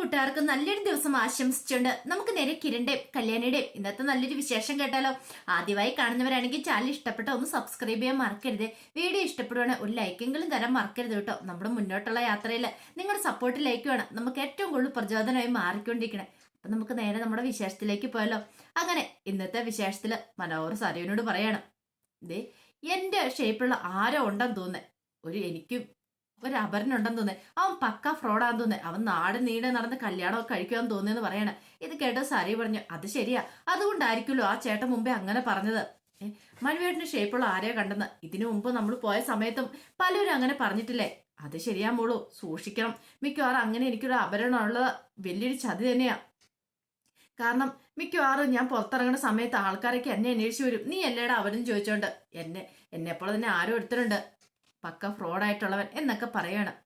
കൂട്ടുകാർക്ക് നല്ലൊരു ദിവസം ആശംസിച്ചുകൊണ്ട് നമുക്ക് നേരെ കിരണ്ടേം കല്യാണിയുടെയും ഇന്നത്തെ നല്ലൊരു വിശേഷം കേട്ടാലോ? ആദ്യമായി കാണുന്നവരാണെങ്കിൽ ചാനൽ ഇഷ്ടപ്പെട്ട ഒന്ന് സബ്സ്ക്രൈബ് ചെയ്യാൻ മറക്കരുത്. വീഡിയോ ഇഷ്ടപ്പെടുവാണെങ്കിൽ ഒരു ലൈക്കെങ്കിലും തരാൻ മറക്കരുത് കേട്ടോ. നമ്മുടെ മുന്നോട്ടുള്ള യാത്രയിൽ നിങ്ങളുടെ സപ്പോർട്ട് ലൈക്ക് വേണം നമുക്ക് ഏറ്റവും കൂടുതൽ പ്രചോദനമായി മാറിക്കൊണ്ടിരിക്കണേ. അപ്പൊ നമുക്ക് നേരെ നമ്മുടെ വിശേഷത്തിലേക്ക് പോയാലോ? അങ്ങനെ ഇന്നത്തെ വിശേഷത്തിൽ മനോഹർ സരയുനോട് പറയാണ് ദേ എന്റെ ഷേപ്പുള്ള ആരോ ഉണ്ടെന്ന് തോന്നുന്നേ. ഒരു എനിക്കും ഒരു അപരനുണ്ടെന്ന് തോന്നേ അവൻ പക്ക ഫ്രോഡാന്ന് തോന്നേ അവൻ നാട് നീടെ നടന്ന് കല്യാണമൊക്കെ കഴിക്കുവാന്ന് തോന്നിയെന്ന് പറയണേ. ഇത് കേട്ടോ സാരി പറഞ്ഞു അത് ശരിയാ. അതുകൊണ്ടായിരിക്കുമല്ലോ ആ ചേട്ടൻ മുമ്പേ അങ്ങനെ പറഞ്ഞത്. മനുവേട്ടന് ഷേപ്പുള്ള ആരെയാ കണ്ടെന്ന്? ഇതിനു മുമ്പ് നമ്മൾ പോയ സമയത്തും പലരും അങ്ങനെ പറഞ്ഞിട്ടില്ലേ? അത് ശരിയാ മോളൂ. സൂക്ഷിക്കണം. മിക്കവാറും അങ്ങനെ എനിക്കൊരു അപരണമുള്ള വലിയൊരു ചതി തന്നെയാ. കാരണം മിക്കവാറും ഞാൻ പുറത്തിറങ്ങുന്ന സമയത്ത് ആൾക്കാരൊക്കെ എന്നെ അന്വേഷിച്ചു വരും. നീ അല്ലേടാ അവരും ചോദിച്ചോണ്ട്? എന്നെ എന്നെപ്പോലെ തന്നെ ആരും എടുത്തിട്ടുണ്ട് പക്ക ഫ്രോഡായിട്ടുള്ളവൻ എന്നൊക്കെ പറയണം.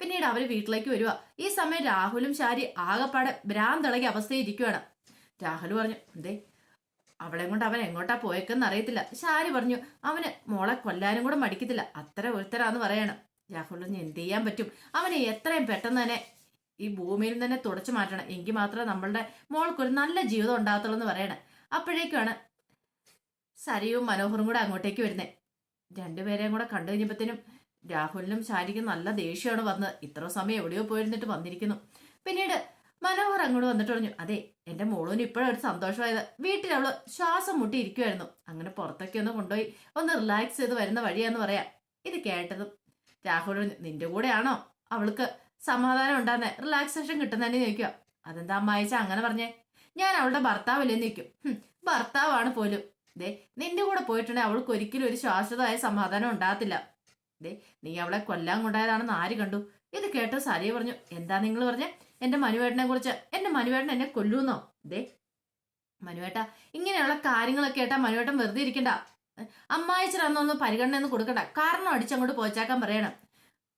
പിന്നീട് അവർ വീട്ടിലേക്ക് വരിക ഈ സമയം രാഹുലും ശാരി ആകെപ്പാടെ ഭ്രാന്തിളകി അവസ്ഥയിൽ ഇരിക്കുവാണ് രാഹുൽ പറഞ്ഞു എന്തേ അവളെ കൊണ്ട് അവൻ എങ്ങോട്ടാ പോയേക്കെന്ന് അറിയത്തില്ല. ശാരി പറഞ്ഞു അവന് മോളെ കൊല്ലാനും കൂടെ മടിക്കത്തില്ല. അത്ര ഒരുത്തരാന്ന് പറയണം. രാഹുൽ പറഞ്ഞു എന്ത് ചെയ്യാൻ പറ്റും? അവനെ എത്രയും പെട്ടെന്ന് തന്നെ ഈ ഭൂമിയിൽ തന്നെ തുടച്ചു മാറ്റണം. എങ്കിൽ മാത്രമേ നമ്മളുടെ മോൾക്കൊരു നല്ല ജീവിതം ഉണ്ടാകത്തുള്ളൂ എന്ന് പറയണേ. അപ്പോഴേക്കാണ് സരിയും മനോഹറും കൂടെ അങ്ങോട്ടേക്ക് വരുന്നേ. രണ്ടുപേരെയും കൂടെ കണ്ടു കഴിഞ്ഞപ്പോഴത്തേനും രാഹുലിനും ശാരിക്കും നല്ല ദേഷ്യമാണ് വന്നത്. ഇത്ര സമയം എവിടെയോ പോയിരുന്നിട്ട് വന്നിരിക്കുന്നു. പിന്നീട് മനോഹർ അങ്ങോട്ട് വന്നിട്ട് പറഞ്ഞു അതെ എന്റെ മോളൂന് ഇപ്പോഴൊരു സന്തോഷമായത്. വീട്ടിൽ അവൾ ശ്വാസം മുട്ടി ഇരിക്കുമായിരുന്നു അങ്ങനെ പുറത്തൊക്കെ ഒന്ന് കൊണ്ടുപോയി ഒന്ന് റിലാക്സ് ചെയ്ത് വരുന്ന വഴിയാന്ന് പറയാം. ഇത് കേട്ടതും രാഹുൽ നിന്റെ കൂടെയാണോ അവൾക്ക് സമാധാനം ഉണ്ടാകുന്നത് റിലാക്സേഷൻ കിട്ടുന്നതന്നെ ചോദിക്കുക. അതെന്താ അമ്മായിച്ച അങ്ങനെ പറഞ്ഞേ? ഞാൻ അവളുടെ ഭർത്താവല്ലേ നിൽക്കും ഭർത്താവാണ് പോലും. ദേ നിന്റെ കൂടെ പോയിട്ടുണ്ടെങ്കിൽ അവൾക്ക് ഒരിക്കലും ഒരു ശാശ്വതമായ സമാധാനം ഉണ്ടാകത്തില്ല. ദേ നീ അവളെ കൊല്ലാൻ കൊണ്ടായതാണെന്ന് ആര് കണ്ടു? ഇത് കേട്ട് സരിയ പറഞ്ഞു എന്താ നിങ്ങൾ പറഞ്ഞ? എന്റെ മനുവേട്ടനെ കുറിച്ച്. എന്റെ മനുവേട്ടൻ എന്നെ കൊല്ലൂന്നോ? ദേ മനുവേട്ട ഇങ്ങനെയുള്ള കാര്യങ്ങളൊക്കെ കേട്ടാ മനുവേട്ടൻ വെറുതെ ഇരിക്കണ്ട. അമ്മായിച്ചിറന്നൊന്ന് പരിഗണന കൊടുക്കണ്ട. കാരണം അടിച്ചങ്ങോട്ട് പോച്ചാക്കാൻ പറയണം.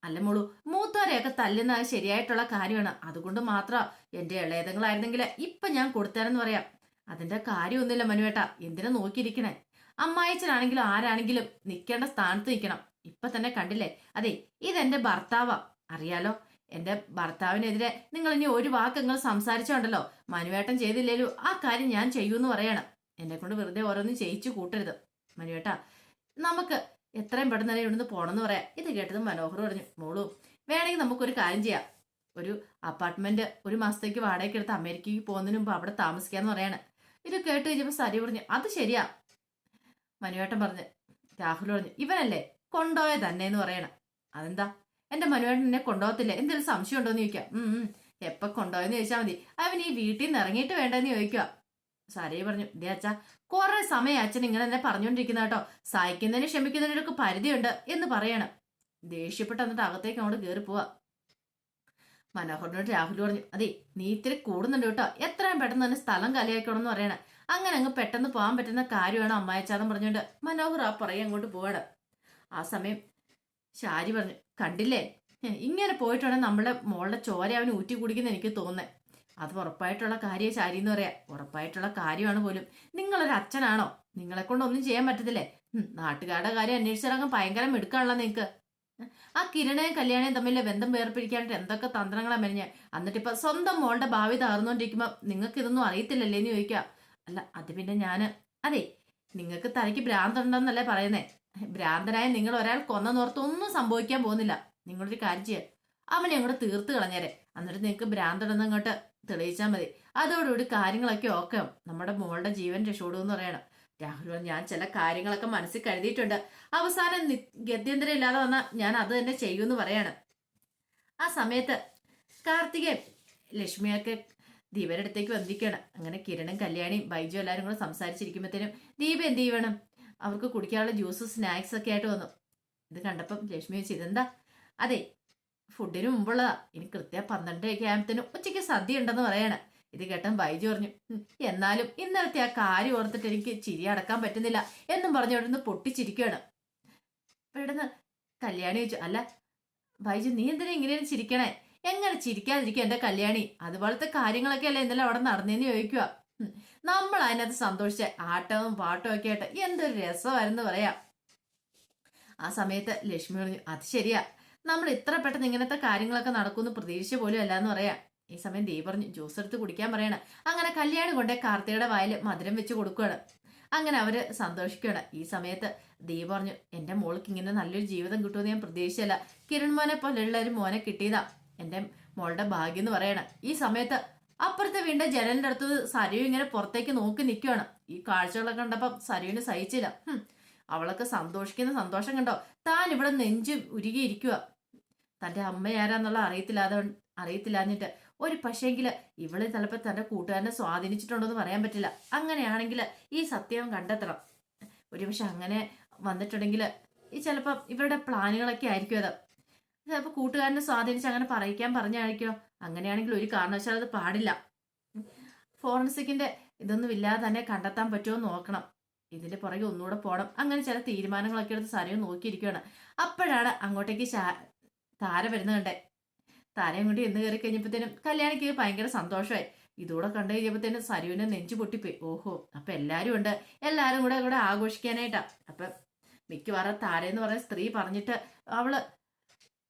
അല്ല മോളു മൂത്തോരെയൊക്കെ തല്ലുന്നത് ശരിയായിട്ടുള്ള കാര്യമാണ്. അതുകൊണ്ട് മാത്രം എന്റെ ഇളയതങ്ങളായിരുന്നെങ്കിൽ ഇപ്പൊ ഞാൻ കൊടുത്തേരെന്ന് പറയാം. അതിന്റെ കാര്യമൊന്നുമില്ല മനുവേട്ട. എന്തിനാ നോക്കിയിരിക്കണേ? അമ്മായിച്ചനാണെങ്കിലും ആരാണെങ്കിലും നിൽക്കേണ്ട സ്ഥാനത്ത് നിൽക്കണം ഇപ്പൊ തന്നെ കണ്ടില്ലേ? അതെ ഇതെന്റെ ഭർത്താവാ. അറിയാലോ? എന്റെ ഭർത്താവിനെതിരെ നിങ്ങൾ ഇനി ഒരു വാക്ക് സംസാരിച്ചോണ്ടല്ലോ? മനുവേട്ടൻ ചെയ്തില്ലേലും ആ കാര്യം ഞാൻ ചെയ്യൂന്ന് പറയണം. എന്നെ കൊണ്ട് വെറുതെ ഓരോന്നും ചെയ്യിച്ചു കൂട്ടരുത്. മനുവേട്ട നമുക്ക് എത്രയും പെട്ടെന്ന് തന്നെ ഇവിടുന്ന് പോണെന്ന് പറയാം. ഇത് കേട്ടത് മനോഹർ പറഞ്ഞു മോളു വേണമെങ്കിൽ നമുക്കൊരു കാര്യം ചെയ്യാം. ഒരു അപ്പാർട്ട്മെന്റ് ഒരു മാസത്തേക്ക് വാടകയ്ക്ക് എടുത്ത് അമേരിക്കയ്ക്ക് പോകുന്നതിന് മുമ്പ് അവിടെ താമസിക്കാന്ന് പറയാണ്. ഇത് കേട്ട് കഴിഞ്ഞപ്പോൾ സരി പറഞ്ഞു അത് ശരിയാ. മനുവേട്ടൻ പറഞ്ഞു രാഹുൽ പറഞ്ഞു ഇവനല്ലേ കൊണ്ടോയ തന്നെ എന്ന് പറയണം. അതെന്താ? എന്റെ മനുവേട്ടൻ എന്നെ കൊണ്ടുപോകത്തില്ല? എന്തെങ്കിലും സംശയം ഉണ്ടോന്ന് ചോദിക്കാം. എപ്പോ കൊണ്ടുപോയെന്ന് ചോദിച്ചാൽ മതി. അവൻ ഈ വീട്ടിൽ നിന്ന് ഇറങ്ങിയിട്ട് വേണ്ടെന്ന് ചോദിക്കുക സാരേ പറഞ്ഞു ദേ അച്ഛാ കുറെ സമയം അച്ഛൻ ഇങ്ങനെ തന്നെ പറഞ്ഞുകൊണ്ടിരിക്കുന്ന കേട്ടോ. സഹിക്കുന്നതിന് ക്ഷമിക്കുന്നതിനൊക്കെ പരിധിയുണ്ട് എന്ന് പറയണം. ദേഷ്യപ്പെട്ട് എന്നിട്ട് അകത്തേക്ക് അങ്ങോട്ട് കയറി പോവാ. മനോഹറിനോട് രാഹുൽ പറഞ്ഞു അതെ നീ ഇത്തിരി കൂടുന്നുണ്ട് കേട്ടോ. എത്രയും പെട്ടെന്ന് തന്നെ സ്ഥലം കലയാക്കണം എന്ന് പറയണേ. അങ്ങനെ അങ്ങ് പെട്ടെന്ന് പോകാൻ പറ്റുന്ന കാര്യമാണ് അമ്മായച്ചാതം പറഞ്ഞുകൊണ്ട് മനോഹർ ആ പറയും അങ്ങോട്ട് പോവാണ്. ആ സമയം ശാരി പറഞ്ഞു കണ്ടില്ലേ? ഇങ്ങനെ പോയിട്ടാണ് നമ്മളെ മോളുടെ ചോര അവന് ഊറ്റി കുടിക്കുന്ന എനിക്ക് തോന്നുന്നത് അത് ഉറപ്പായിട്ടുള്ള കാര്യം ശാരി എന്ന് പറയാം. ഉറപ്പായിട്ടുള്ള കാര്യമാണ് പോലും. നിങ്ങളൊരു അച്ഛനാണോ? നിങ്ങളെ കൊണ്ട് ഒന്നും ചെയ്യാൻ പറ്റത്തില്ലേ? നാട്ടുകാരുടെ കാര്യം അന്വേഷിച്ചിറങ്ങാൻ ഭയങ്കര മിടുക്കാണല്ലോ നിങ്ങക്ക്. ആ കിരണയും കല്യാണയും തമ്മിലെ ബന്ധം വേർപിരിക്കാനായിട്ട് എന്തൊക്കെ തന്ത്രങ്ങളാ മെനഞ്ഞ? എന്നിട്ട് ഇപ്പൊ സ്വന്തം മോളുടെ ഭാവി തകർന്നുകൊണ്ടിരിക്കുമ്പോ നിങ്ങൾക്ക് ഇതൊന്നും അറിയത്തില്ലല്ലേ എന്ന് ചോദിക്കുക അല്ല അത് പിന്നെ ഞാൻ. അതെ നിങ്ങൾക്ക് തലയ്ക്ക് ഭ്രാന്തുണ്ടെന്നല്ലേ പറയുന്നേ. ഭ്രാന്തനായ നിങ്ങൾ ഒരാൾ കൊന്നോർത്ത് ഒന്നും സംഭവിക്കാൻ പോകുന്നില്ല. നിങ്ങളൊരു കാര്യം ചെയ്യുക അവനെ അങ്ങോട്ട് തീർത്ത് കളഞ്ഞേരെ. എന്നിട്ട് നിങ്ങൾക്ക് ഭ്രാന്തുണ്ടെന്ന് അങ്ങോട്ട് തെളിയിച്ചാൽ മതി. അതോടുകൂടി കാര്യങ്ങളൊക്കെ ഓക്കെ നമ്മുടെ മോളുടെ ജീവൻ രക്ഷപ്പെടുമെന്ന് പറയണം. പറഞ്ഞു, ഞാൻ ചില കാര്യങ്ങളൊക്കെ മനസ്സിൽ കരുതിയിട്ടുണ്ട്. അവസാനം ഗത്യന്തരം ഇല്ലാതെ വന്നാൽ ഞാൻ അത് തന്നെ ചെയ്യുമെന്ന് പറയാണ്. ആ സമയത്ത് കാർത്തികേ ലക്ഷ്മിയൊക്കെ ദീപയുടെ അടുത്തേക്ക് വന്നിരിക്കുകയാണ്. അങ്ങനെ കിരണും കല്യാണിയും ബൈജു എല്ലാവരും കൂടെ സംസാരിച്ചിരിക്കുമ്പോഴത്തേനും ദീപ എന്ത് ചെയ്യണം അവർക്ക് കുടിക്കാനുള്ള ജ്യൂസ് സ്നാക്സ് ഒക്കെ ആയിട്ട് വന്നു. ഇത് കണ്ടപ്പം ലക്ഷ്മി വെച്ച് ഇതെന്താ? അതെ ഫുഡിന് മുമ്പുള്ളതാ. ഇനി കൃത്യം പന്ത്രണ്ടരയൊക്കെ ആകുമ്പത്തേനും ഉച്ചയ്ക്ക് സദ്യ ഉണ്ടെന്ന് പറയാണ്. ഇത് കേട്ടൻ ബൈജു പറഞ്ഞു "ഉം, എന്നാലും ഇന്നലത്തെ ആ കാര്യം ഓർത്തിട്ട് എനിക്ക് ചിരി അടക്കാൻ പറ്റുന്നില്ല എന്നും പറഞ്ഞു അവിടുന്ന് പൊട്ടിച്ചിരിക്കുകയാണ്. ഇവിടുന്ന് കല്യാണി ചോദിച്ചു അല്ല ബൈജു നീ എന്തിനാ ഇങ്ങനെ ചിരിക്കണേ? എങ്ങനെ ചിരിക്കാതിരിക്കുക എന്റെ കല്യാണി? അതുപോലത്തെ കാര്യങ്ങളൊക്കെ അല്ലേ ഇന്നലെ അവിടെ നടന്നേന്ന് ചോദിക്കുക നമ്മൾ അതിനകത്ത് സന്തോഷിച്ച ആട്ടവും പാട്ടവും ഒക്കെ ആയിട്ട് എന്തൊരു രസമായിരുന്നു പറയാം. ആ സമയത്ത് ലക്ഷ്മി പറഞ്ഞു അത് ശരിയാ. നമ്മൾ ഇത്ര പെട്ടെന്ന് ഇങ്ങനത്തെ കാര്യങ്ങളൊക്കെ നടക്കുമെന്ന് പ്രതീക്ഷിച്ച പോലും അല്ല എന്ന് പറയാം. ഈ സമയം ദീ പറഞ്ഞു ജ്യൂസ് എടുത്ത് കുടിക്കാൻ പറയണം. അങ്ങനെ കല്യാണം കൊണ്ട് കാർത്തികയുടെ വായിൽ മധുരം വെച്ച് കൊടുക്കുകയാണ് അങ്ങനെ അവർ സന്തോഷിക്കുകയാണ് ഈ സമയത്ത് ദീ പറഞ്ഞു എന്റെ മോൾക്ക് ഇങ്ങനെ നല്ലൊരു ജീവിതം കിട്ടുമെന്ന് ഞാൻ പ്രതീക്ഷിച്ചല്ല. കിരൺ മോനെ പോലെയുള്ള ഒരു മോനെ കിട്ടിയതാ. എന്റെ മോളുടെ ഭാഗ്യം എന്ന് പറയണം. ഈ സമയത്ത് അപ്പുറത്തെ വീണ്ട ജനലിന്റെ അടുത്ത് സരയു ഇങ്ങനെ പുറത്തേക്ക് നോക്കി നിൽക്കുകയാണ് ഈ കാഴ്ചകളൊക്കെ കണ്ടപ്പോൾ സരയുവിന് സഹിച്ചില്ല. അവളൊക്കെ സന്തോഷിക്കുന്ന സന്തോഷം കണ്ടോ? താൻ ഇവിടെ നെഞ്ച് ഉരുകിയിരിക്കുക തന്റെ അമ്മ ആരാന്നുള്ള അറിയത്തില്ലാതെ അറിയത്തില്ലാഞ്ഞിട്ട് ഒരു പക്ഷേങ്കിൽ ഇവൾ ചിലപ്പോൾ തന്റെ കൂട്ടുകാരനെ സ്വാധീനിച്ചിട്ടുണ്ടോ എന്ന് പറയാൻ പറ്റില്ല. അങ്ങനെയാണെങ്കിൽ ഈ സത്യം കണ്ടെത്തണം. ഒരുപക്ഷെ അങ്ങനെ വന്നിട്ടുണ്ടെങ്കിൽ ഈ ചിലപ്പോൾ ഇവരുടെ പ്ലാനുകളൊക്കെ ആയിരിക്കും അത്. ചിലപ്പോൾ കൂട്ടുകാരനെ സ്വാധീനിച്ച് അങ്ങനെ പറയിക്കാൻ പറഞ്ഞായിരിക്കോ? അങ്ങനെയാണെങ്കിൽ ഒരു കാരണവശാലും അത് പാടില്ല. ഫോറൻസിക്കിന്റെ ഇതൊന്നും ഇല്ലാതെ തന്നെ കണ്ടെത്താൻ പറ്റുമോ നോക്കണം. ഇതിന്റെ പുറകെ ഒന്നുകൂടെ പോകണം അങ്ങനെ ചില തീരുമാനങ്ങളൊക്കെ എടുത്ത് സരയും നോക്കിയിരിക്കുകയാണ് അപ്പോഴാണ് അങ്ങോട്ടേക്ക് താര വരുന്നത് കണ്ടേ. താരയും കൊണ്ട് എന്ന് കയറി കഴിഞ്ഞപ്പോഴത്തേനും കല്യാണിക്ക് ഭയങ്കര സന്തോഷമായി. ഇതൂടെ കണ്ടു കഴിഞ്ഞപ്പോഴത്തേനും സരുവിനെ നെഞ്ചു പൊട്ടിപ്പോയി. ഓഹോ അപ്പൊ എല്ലാരും ഉണ്ട്. എല്ലാരും കൂടെ കൂടെ ആഘോഷിക്കാനായിട്ടാ. അപ്പൊ മിക്കവാറും താരയെന്ന് പറയുന്ന സ്ത്രീ പറഞ്ഞിട്ട് അവൾ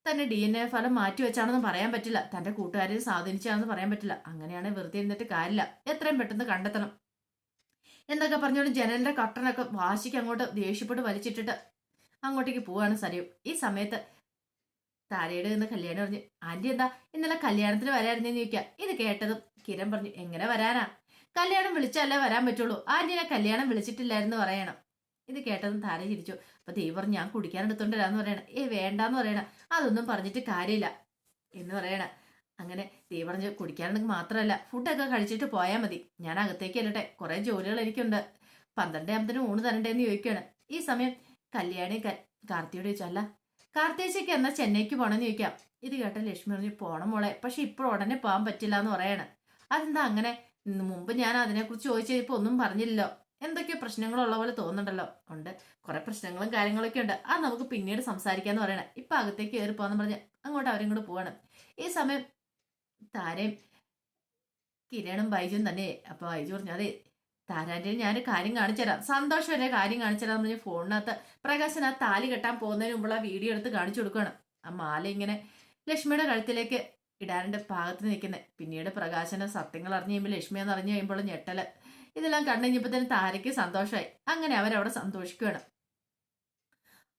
തന്നെ ഡി എൻ എ ഫലം മാറ്റി വെച്ചാണെന്ന് പറയാൻ പറ്റില്ല. തന്റെ കൂട്ടുകാരെ സ്വാധീനിച്ചാണെന്ന് പറയാൻ പറ്റില്ല. അങ്ങനെയാണ് വെറുതെ ഇരുന്നിട്ട് കാര്യമില്ല. എത്രയും പെട്ടെന്ന് കണ്ടെത്തണം. എന്നൊക്കെ പറഞ്ഞുകൊണ്ട് ജനലിന്റെ കട്ടനൊക്കെ വാശിക്ക് അങ്ങോട്ട് ദേഷ്യപ്പെട്ട് വലിച്ചിട്ടിട്ട് അങ്ങോട്ടേക്ക് പോവാണ് സരയും ഈ സമയത്ത് താരയുടെ നിന്ന് കല്യാണം പറഞ്ഞു ആന്റി എന്താ ഇന്നലെ കല്യാണത്തിന് വരായിരുന്നെന്ന് ചോദിക്കാം. ഇത് കേട്ടതും കിരൺ പറഞ്ഞു എങ്ങനെ വരാനാ? കല്യാണം വിളിച്ചല്ലേ വരാൻ പറ്റുള്ളൂ. ആന്റിനെ കല്യാണം വിളിച്ചിട്ടില്ലായിരുന്നു പറയണം. ഇത് കേട്ടതും താര ചിരിച്ചു. അപ്പൊ ദൈവം പറഞ്ഞു ഞാൻ കുടിക്കാൻ എടുത്തോണ്ട് വരാന്ന് പറയണം. ഏ വേണ്ടാന്ന് പറയണം. അതൊന്നും പറഞ്ഞിട്ട് കാര്യമില്ല. എന്ന് പറയണ. അങ്ങനെ ദൈവം പറഞ്ഞു കുടിക്കാനുണ്ടെങ്കിൽ മാത്രമല്ല ഫുഡൊക്കെ കഴിച്ചിട്ട് പോയാൽ മതി. ഞാൻ അകത്തേക്ക് അല്ലട്ടെ കുറെ ജോലികൾ എനിക്കുണ്ട്. പന്ത്രണ്ടേ അമ്പതിന് ഊണ് തരണ്ടേന്ന് ചോദിക്കുകയാണ് ഈ സമയം കല്യാണി കാർത്തിയോട് ചോദിച്ചു അല്ല കാർത്തിയേച്ചയ്ക്ക് എന്നാൽ ചെന്നൈക്ക് പോകണമെന്ന് ചോദിക്കാം. ഇത് കേട്ട ലക്ഷ്മി പറഞ്ഞു പോണം മോളെ പക്ഷെ ഇപ്പോൾ ഉടനെ പോകാൻ പറ്റില്ല എന്ന് പറയാണ്. അതെന്താ അങ്ങനെ? മുമ്പ് ഞാൻ അതിനെക്കുറിച്ച് ചോദിച്ചപ്പോൾ ഒന്നും പറഞ്ഞില്ലല്ലോ. എന്തൊക്കെയോ പ്രശ്നങ്ങളുള്ള പോലെ തോന്നുന്നുണ്ടല്ലോ. ഉണ്ട്. കുറെ പ്രശ്നങ്ങളും കാര്യങ്ങളൊക്കെ ഉണ്ട്. അത് നമുക്ക് പിന്നീട് സംസാരിക്കാന്ന് പറയണേ. ഇപ്പൊ അകത്തേക്ക് കയറി പോകാന്ന് പറഞ്ഞ് അങ്ങോട്ട് അവരും കൂടെ പോവാണ്. ഈ സമയം താരയും കിരണും ബൈജും തന്നെ അപ്പോൾ ബൈജു പറഞ്ഞു അതെ താരാന്റെ ഞാൻ കാര്യം കാണിച്ചു തരാം. സന്തോഷം വരെ കാര്യം കാണിച്ചു തരാം. പറഞ്ഞ് ഫോണിനകത്ത് പ്രകാശൻ ആ താലി കെട്ടാൻ പോകുന്നതിന് മുമ്പുള്ള വീഡിയോ എടുത്ത് കാണിച്ചു കൊടുക്കുകയാണ്. ആ മാല ഇങ്ങനെ ലക്ഷ്മിയുടെ കഴുത്തിലേക്ക് ഇടാനിന്റെ ഭാഗത്ത് നിൽക്കുന്നത് പിന്നീട് പ്രകാശനെ സത്യങ്ങൾ അറിഞ്ഞു കഴിയുമ്പോൾ ലക്ഷ്മി എന്ന് അറിഞ്ഞു കഴിയുമ്പോൾ ഞെട്ടൽ. ഇതെല്ലാം കണ്ടു കഴിഞ്ഞപ്പോൾ തന്നെ താരയ്ക്ക് സന്തോഷമായി അങ്ങനെ അവരവിടെ സന്തോഷിക്കുകയാണ്.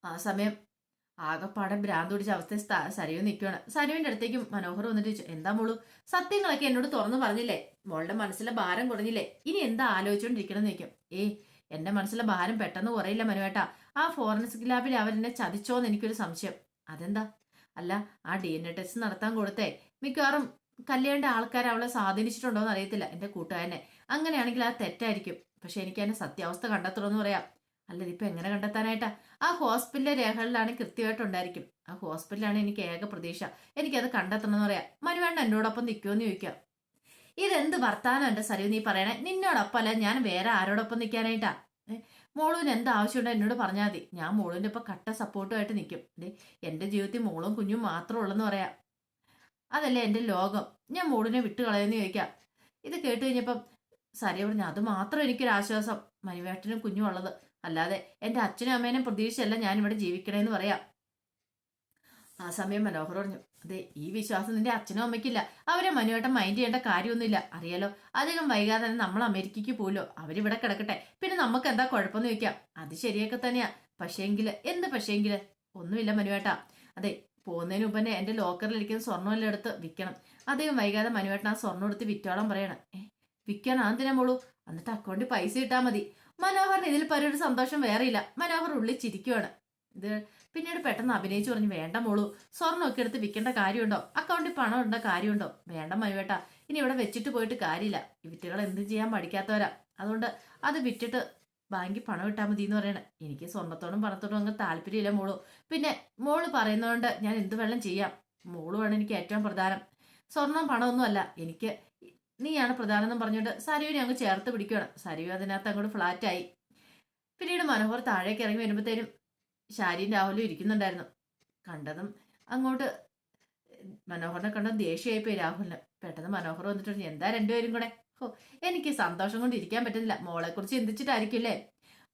ആ സമയം ആകെപ്പാടെ ഭ്രാന്ത് പിടിച്ച അവസ്ഥ സരിവ് നിൽക്കുകയാണ് സരുവിന്റെ അടുത്തേക്ക് മനോഹർ വന്നിട്ട് ചോദിച്ചു എന്താ മോളു? സത്യങ്ങളൊക്കെ എന്നോട് തുറന്നു പറഞ്ഞില്ലേ? മോളുടെ മനസ്സിലെ ഭാരം കുറഞ്ഞില്ലേ? ഇനി എന്താ ആലോചിച്ചുകൊണ്ടിരിക്കണം എന്ന് നിൽക്കും ഏ എന്റെ മനസ്സിലെ ഭാരം പെട്ടെന്ന് കുറയില്ല മനുവേട്ടാ ആ ഫോറൻസിക് ലാബിൽ അവരെന്നെ ചതിച്ചോന്ന് എനിക്കൊരു സംശയം. അതെന്താ? അല്ല ആ ഡി എൻ എ ടെസ്റ്റ് നടത്താൻ കൊടുത്തേ. മിക്കവാറും കല്യാണിന്റെ ആൾക്കാർ അവളെ സ്വാധീനിച്ചിട്ടുണ്ടോ എന്ന് അറിയത്തില്ല എന്റെ കൂട്ടുകാരനെ. അങ്ങനെയാണെങ്കിൽ ആ തെറ്റായിരിക്കും. പക്ഷെ എനിക്ക് അതിന്റെ സത്യാവസ്ഥ കണ്ടെത്തണമെന്ന് പറയാം. അല്ല ഇപ്പൊ എങ്ങനെ കണ്ടെത്താനായിട്ടാ? ആ ഹോസ്പിറ്റലിലെ രേഖകളിലാണ് കൃത്യമായിട്ടുണ്ടായിരിക്കും. ആ ഹോസ്പിറ്റലാണ് എനിക്ക് ഏക പ്രതീക്ഷ. എനിക്കത് കണ്ടെത്തണമെന്ന് പറയാം. മനുവേണ്ട എന്നോടൊപ്പം നിൽക്കുമെന്ന് ചോദിക്കാം. ഇതെന്ത് വർത്താനം എന്റെ സരിവ് നീ പറയണേ? നിന്നോടൊപ്പം അല്ല ഞാൻ വേറെ ആരോടൊപ്പം നിൽക്കാനായിട്ടാ മോളൂന് എന്ത് ആവശ്യമുണ്ടോ എന്നോട് പറഞ്ഞാൽ മതി. ഞാൻ മോളുവിന്റെ ഇപ്പൊ കട്ട സപ്പോർട്ടുമായിട്ട് നിൽക്കും ദേ, എന്റെ ജീവിതത്തിൽ മോളും കുഞ്ഞും മാത്രം ഉള്ളെന്ന് പറയാം. അതല്ലേ എന്റെ ലോകം? ഞാൻ മോളിനെ വിട്ടു കളയെന്ന് ചോദിക്കാം. ഇത് കേട്ട് കഴിഞ്ഞപ്പം സരിയ പറഞ്ഞു അത് മാത്രം എനിക്കൊരു ആശ്വാസം മനുവേട്ടനും കുഞ്ഞും ഉള്ളത്. അല്ലാതെ എന്റെ അച്ഛനും അമ്മേനും പ്രതീക്ഷയല്ല ഞാനിവിടെ ജീവിക്കണേന്ന് പറയാം. ആ സമയം മനോഹർ പറഞ്ഞു അതെ ഈ വിശ്വാസം നിന്റെ അച്ഛനും അമ്മയ്ക്കില്ല. അവരെ മനുവേട്ടൻ മൈൻഡ് ചെയ്യേണ്ട കാര്യമൊന്നുമില്ല. അറിയാലോ അധികം വൈകാതെ തന്നെ നമ്മൾ അമേരിക്കയ്ക്ക് പോലോ അവരിവിടെ കിടക്കട്ടെ. പിന്നെ നമുക്ക് എന്താ കുഴപ്പമെന്ന് ചോദിക്കാം. അത് ശരിയൊക്കെ തന്നെയാ. പക്ഷേങ്കിൽ എന്ത് പക്ഷേങ്കിൽ? ഒന്നുമില്ല മനുവേട്ടാ. അതെ പോകുന്നതിന് മുമ്പ് തന്നെ എന്റെ ലോക്കറിലിരിക്കുന്ന സ്വർണമെല്ലാം എടുത്ത് വിൽക്കണം. അധികം വൈകാതെ മനുവേട്ടൻ ആ സ്വർണം എടുത്ത് വിറ്റോളം പറയണം. ഏ വിൽക്കാൻ ആന്തിനാ മോളൂ. എന്നിട്ട് അക്കൗണ്ടിൽ പൈസ ഇട്ടാൽ മതി. മനോഹറിന് ഇതിൽ പരൊരു സന്തോഷം വേറെയില്ല മനോഹർ ഉള്ളിൽ ചിരിക്കുവാണ്. ഇത് പിന്നീട് പെട്ടെന്ന് അഭിനയിച്ചു പറഞ്ഞു വേണ്ട മോളൂ. സ്വർണമൊക്കെ എടുത്ത് വിൽക്കേണ്ട കാര്യമുണ്ടോ? അക്കൗണ്ടിൽ പണം ഉണ്ട കാര്യമുണ്ടോ? വേണ്ട മനുവേട്ട ഇനി ഇവിടെ വെച്ചിട്ട് പോയിട്ട് കാര്യമില്ല. വിറ്റുകൾ എന്ത് ചെയ്യാൻ പഠിക്കാത്തവരാ അതുകൊണ്ട് അത് വിറ്റിട്ട് ബാങ്കിൽ പണം ഇട്ടാൽ മതി എന്ന് പറയണേ. എനിക്ക് സ്വർണത്തോടും പണത്തോടും അങ്ങ് താല്പര്യമില്ല മോളു. പിന്നെ മോൾ പറയുന്നതുകൊണ്ട് ഞാൻ എന്ത് വെള്ളം ചെയ്യാം. മോളുമാണ് എനിക്ക് ഏറ്റവും പ്രധാനം. സ്വർണം പണമൊന്നുമല്ല. എനിക്ക് നീയാണ് പ്രധാനം പറഞ്ഞിട്ട് സരുവിനെ അങ്ങ് ചേർത്ത് പിടിക്കുകയാണ്. സരയു അതിനകത്ത് അങ്ങോട്ട് ഫ്ലാറ്റായി പിന്നീട് മനോഹർ താഴേക്ക് ഇറങ്ങി വരുമ്പോഴത്തേനും ശാരിയും രാഹുലും ഇരിക്കുന്നുണ്ടായിരുന്നു. കണ്ടതും അങ്ങോട്ട് മനോഹറിനെ കണ്ട ദേഷ്യമായി പോയി രാഹുലിന്. പെട്ടെന്ന് മനോഹർ വന്നിട്ടുണ്ട് എന്താ രണ്ടുപേരും കൂടെ? ഓ എനിക്ക് സന്തോഷം കൊണ്ട് ഇരിക്കാൻ പറ്റുന്നില്ല. മോളെ കുറിച്ച് ചിന്തിച്ചിട്ടായിരിക്കില്ലേ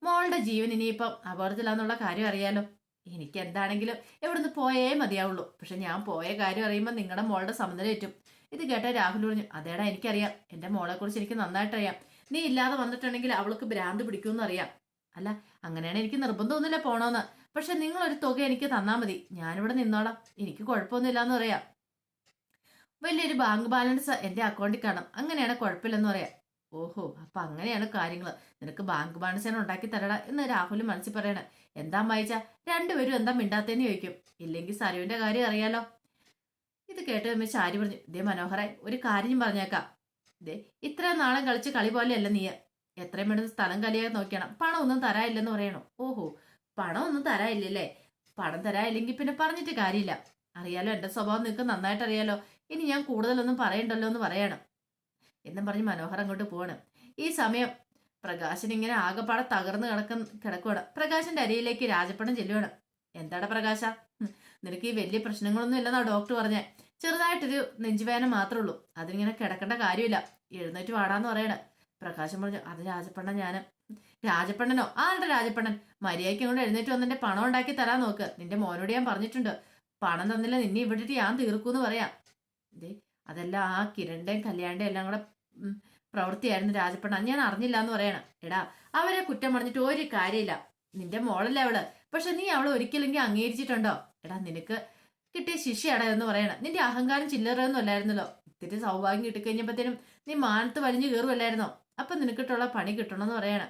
മോളുടെ ജീവൻ ഇനിയിപ്പം അപകടത്തിലാന്നുള്ള കാര്യം അറിയാലോ. എനിക്ക് എന്താണെങ്കിലും എവിടുന്ന് പോയേ മതിയാവുള്ളൂ. പക്ഷെ ഞാൻ പോയ കാര്യം അറിയുമ്പോൾ നിങ്ങളുടെ മോളുടെ സമനില ഏറ്റും ഇത് കേട്ട രാഹുൽ പറഞ്ഞു അതേടാ എനിക്കറിയാം. എന്റെ മോളെ കുറിച്ച് എനിക്ക് നന്നായിട്ടറിയാം. നീ ഇല്ലാതെ വന്നിട്ടുണ്ടെങ്കിൽ അവൾക്ക് ഭ്രാന്ത് പിടിക്കുമെന്ന് അറിയാം. അല്ല അങ്ങനെയാണ് എനിക്ക് നിർബന്ധമൊന്നുമില്ല പോണോന്ന്. പക്ഷെ നിങ്ങൾ ഒരു തുക എനിക്ക് തന്നാൽ മതി. ഞാനിവിടെ നിന്നോളാം. എനിക്ക് കുഴപ്പമൊന്നുമില്ല എന്ന് പറയാം. വലിയൊരു ബാങ്ക് ബാലൻസ് എന്റെ അക്കൗണ്ടിൽ കാണാം. അങ്ങനെയാണ് കുഴപ്പമില്ലെന്ന് പറയാം. ഓഹോ അപ്പൊ അങ്ങനെയാണ് കാര്യങ്ങൾ നിനക്ക് ബാങ്ക് ബാലൻസ് ഞാൻ ഉണ്ടാക്കി തരടാ എന്ന് രാഹുൽ മനസ്സിൽ പറയണേ. എന്താ വായിച്ച രണ്ടുപേരും എന്താ മിണ്ടാത്തേന്ന് ചോദിക്കും. ഇല്ലെങ്കിൽ സരുവിന്റെ കാര്യം അറിയാലോ. ഇത് കേട്ട് കഴിയുമ്പോൾ ചാരി പറഞ്ഞു ദേ മനോഹരായി ഒരു കാര്യം പറഞ്ഞേക്കാം. ദേ ഇത്ര നാളെ കളിച്ച് കളി പോലെയല്ല നീ എത്രയും വേണ്ട സ്ഥലം കലിയാൻ നോക്കിയാണ്. പണം ഒന്നും തരാനില്ലെന്ന് പറയണോ. ഓഹോ പണം ഒന്നും തരാനില്ലല്ലേ? പണം തരാനില്ലെങ്കിൽ പിന്നെ പറഞ്ഞിട്ട് കാര്യമില്ല. അറിയാലോ എന്റെ സ്വഭാവം നിങ്ങൾക്ക് നന്നായിട്ട് അറിയാലോ. ഇനി ഞാൻ കൂടുതലൊന്നും പറയണ്ടല്ലോ എന്ന് പറയണം. എന്നും പറഞ്ഞ് മനോഹർ അങ്ങോട്ട് പോവാണ്. ഈ സമയം പ്രകാശൻ ഇങ്ങനെ ആകെപ്പാടെ തകർന്ന് കിടക്ക കിടക്കുവാണ്. പ്രകാശന്റെ അരിയിലേക്ക് രാജപ്പണം ചെല്ലുവാണ്. എന്താടാ പ്രകാശ? നിനക്ക് ഈ വലിയ പ്രശ്നങ്ങളൊന്നും ഇല്ലെന്നാ ഡോക്ടർ പറഞ്ഞേ. ചെറുതായിട്ടൊരു നെഞ്ചുവേദന മാത്രമേ ഉള്ളൂ. അതിനിങ്ങനെ കിടക്കേണ്ട കാര്യമില്ല. എഴുന്നേറ്റ് വാടാന്ന് പറയണേ. പ്രകാശം പറഞ്ഞു അത് രാജപ്പണ്ണൻ ഞാൻ രാജപ്പണ്ണനോ? എന്റെ രാജപ്പണ്ണൻ. മര്യാദയ്ക്ക് അങ്ങോട്ട് എഴുന്നേറ്റ് വന്ന് എന്റെ പണം ഉണ്ടാക്കി തരാൻ നോക്ക്. നിന്റെ മോനോട് ഞാൻ പറഞ്ഞിട്ടുണ്ട്. പണം തന്നില്ല നിന്നെ ഇവിടെ ഞാൻ തീർക്കൂന്ന് പറയാം. ദേ അതെല്ലാം ആ കിരണ്ടേയും കല്യാണിന്റെയും എല്ലാം കൂടെ പ്രവൃത്തിയായിരുന്നു രാജപ്പണ്ണ ഞാൻ അറിഞ്ഞില്ല എന്ന് പറയണം. എടാ അവരെ കുറ്റം പറഞ്ഞിട്ട് ഒരു കാര്യമില്ല. നിന്റെ മോളല്ലേ അവൾ? പക്ഷെ നീ അവളെ ഒരിക്കലെങ്കിൽ അംഗീകരിച്ചിട്ടുണ്ടോ? എടാ നിനക്ക് കിട്ടിയ ശിക്ഷയാണ് എന്ന് പറയണം. നിന്റെ അഹങ്കാരം ചില്ലറയൊന്നും അല്ലായിരുന്നല്ലോ. ഇത്തിരി സൗഭാഗ്യം കിട്ടിക്കഴിഞ്ഞപ്പോഴത്തേനും നീ മാനത്ത് വലിഞ്ഞു കയറുമല്ലായിരുന്നോ അപ്പൊ നിനക്കിട്ടുള്ള പണി കിട്ടണമെന്ന് പറയണം.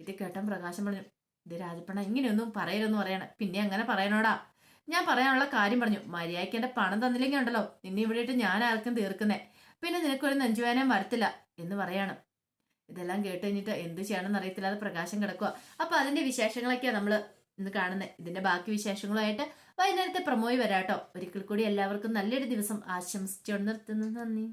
ഇത് കേട്ടൻ പ്രകാശം പറഞ്ഞു ഇത് രാജപ്പണ ഇങ്ങനെയൊന്നും പറയരുതെന്ന് പറയണം. പിന്നെ അങ്ങനെ പറയണോടാ. ഞാൻ പറയാനുള്ള കാര്യം പറഞ്ഞു മര്യാദയ്ക്ക് എന്റെ പണം തന്നില്ലെങ്കിൽ ഉണ്ടല്ലോ. നിന്നെ ഇവിടെയിട്ട് ഞാൻ ആർക്കും തീർക്കുന്നേ. പിന്നെ നിനക്കൊരു നെഞ്ചുവേനയും വരത്തില്ല എന്ന് പറയാണ്. ഇതെല്ലാം കേട്ട് കഴിഞ്ഞിട്ട് എന്ത് ചെയ്യണമെന്ന് അറിയത്തില്ലാതെ പ്രകാശം കിടക്കുക അപ്പൊ അതിന്റെ വിശേഷങ്ങളൊക്കെയാ നമ്മൾ ഇന്ന് കാണുന്നത് ഇതിന്റെ ബാക്കി വിശേഷങ്ങളുമായിട്ട് വൈകുന്നേരത്തെ പ്രമോയി വരാട്ടോ. ഒരിക്കൽ കൂടി എല്ലാവർക്കും നല്ലൊരു ദിവസം ആശംസിച്ചുകൊണ്ട് നിർത്തുന്നു. നന്ദി.